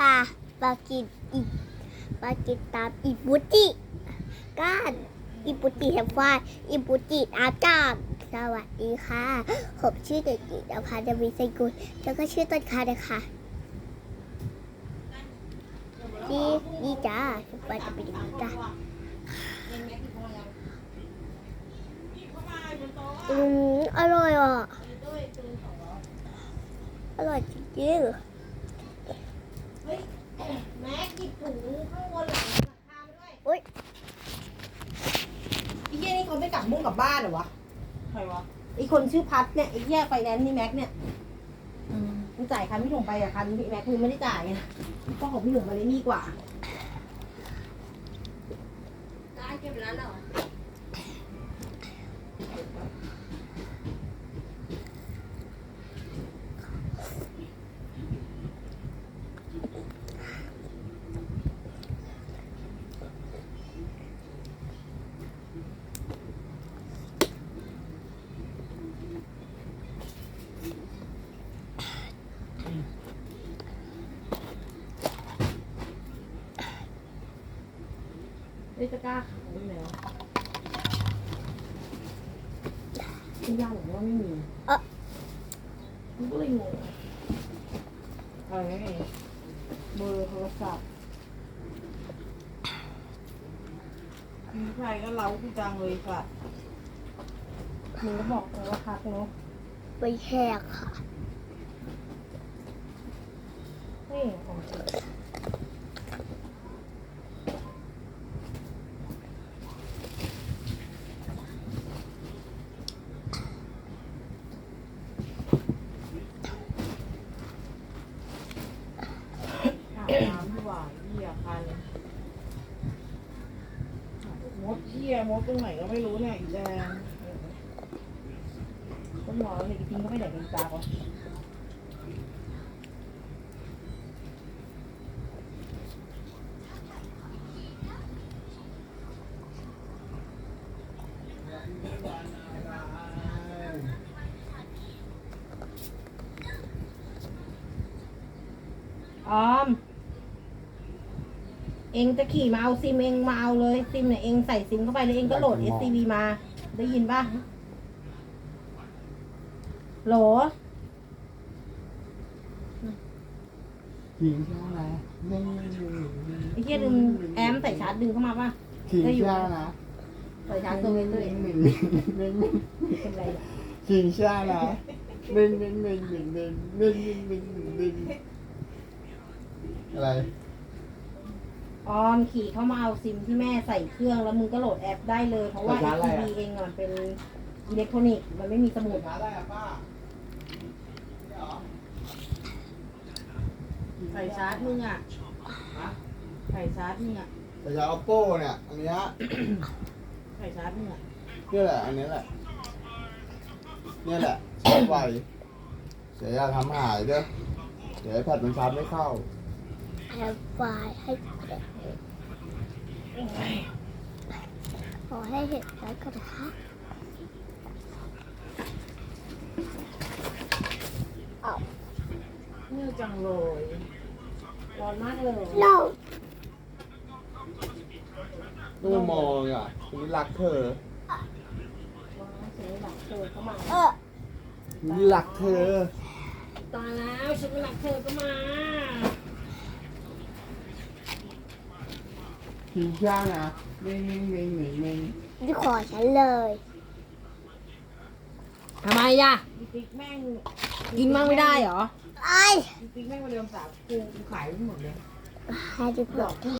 ปลาปลากินอีปลากินตามอีปุติก้านอีปุติแห่งฟ้าอีปุติอาจารย์สวัสดีค่ะ ผมชื่อเด็กหญิงนภาดวิไซกุลแล้วก็ชื่อต้นคานะคะดีดีจ้าสบายจะเป็นดีจ้าอืมอร่อยอะ อร่อยจริง แม็กหยิบถุงข้างบนหลังคามาด้วยๆอุ้ยไอ้เหี้ยนี่เขาไม่กลับมุ่งกลับบ้านเหรอวะใครวะไอ้คนชื่อพัดเนี่ยไอ้เหี้ยไฟแนนซ์นี่แม็กเนี่ยมึงจ่ายคันพี่หลงไปอะคันพี่แม็กมึงไม่ได้จ่ายไงเพราะของพี่หลงมาเลยนี่กว่า ได้เก็บแล้วเหรอ เอ้ยจะกล้าขายได้ไหมวะคุณย่าบอกว่าไม่มีมันก็เลยงงอะไรไม่มีเบอร์โทรศัพท์มีใครก็เล้ากูจังเลยค่ะมึงก็บอกเลยว่าพักเนาะไปแหกค่ะนี่ของจริง อาบน้ำดี กว่าเหี้ยคันมดเหี้ยมดตรงไหนก็ไม่รู้เนี่ยอีแดงต้นหมอเลยจริงก็ไม่ได้เป็นจาก่ะออม เองจะขี่มาเอาซิมเองมาเอาเลยซิมเนี่ยเองใส่ซิมเข้าไปแล้วเองก็โหลด SCV มา ได้ยินป่ะโหลขิงใช่ไหมไม่ไอ้เหี้ยดึงแอมใส่ชาร์จดึงเข้ามาป่ะ ขิงใช่นะใส่ชาร์จตัวเองตัวเองเม่นเม่นเม่นเป็นไรเนี่ยขิงใช่นะเม่นเม่นเม่นเม่นเม่นเม่นเม่นเม่นอะไร ออมขี่เข้ามาเอาซิมที่แม่ใส่เครื่อง แล้วมึงก็โหลดแอปได้เลย เพราะว่า SCV เองอะมันเป็นอิเล็กทรอนิกส์มันไม่มีสมุดอะไรอะป้าใส่ชาร์จมึงอะใส่ชาร์จมึงอะแต่จะเอาโป้เนี่ย อันเนี้ยใส่ชาร์จมึงอะนี่แหละ อันนี้แหละ เนี่ยแหละชาร์จไวเสียยาทำหายเด้อเดี๋ยวไอ้แพดมันชาร์จไม่เข้า แอปไฟให้เด็กขอให้เห็นแล้วก็นะคะเอาเนื่อจังเลยร้อนมากเลยเราตู้มองอะนี่รักเธอฉันไม่หลักเธอเข้ามาเออรักเธอตายแล้วฉันไม่หลักเธอก็มา ขิงใช่นะเม่นเม่นเม่นเม่นเม่นที่ขอฉันเลยทำไมอะอีติ๊กแม่งกินมั่งไม่ได้เหรอ ไอ้อีติ๊กแม่งมาเรียนสาวกูกูขายไม่หมดเลย ให้ดีกว่า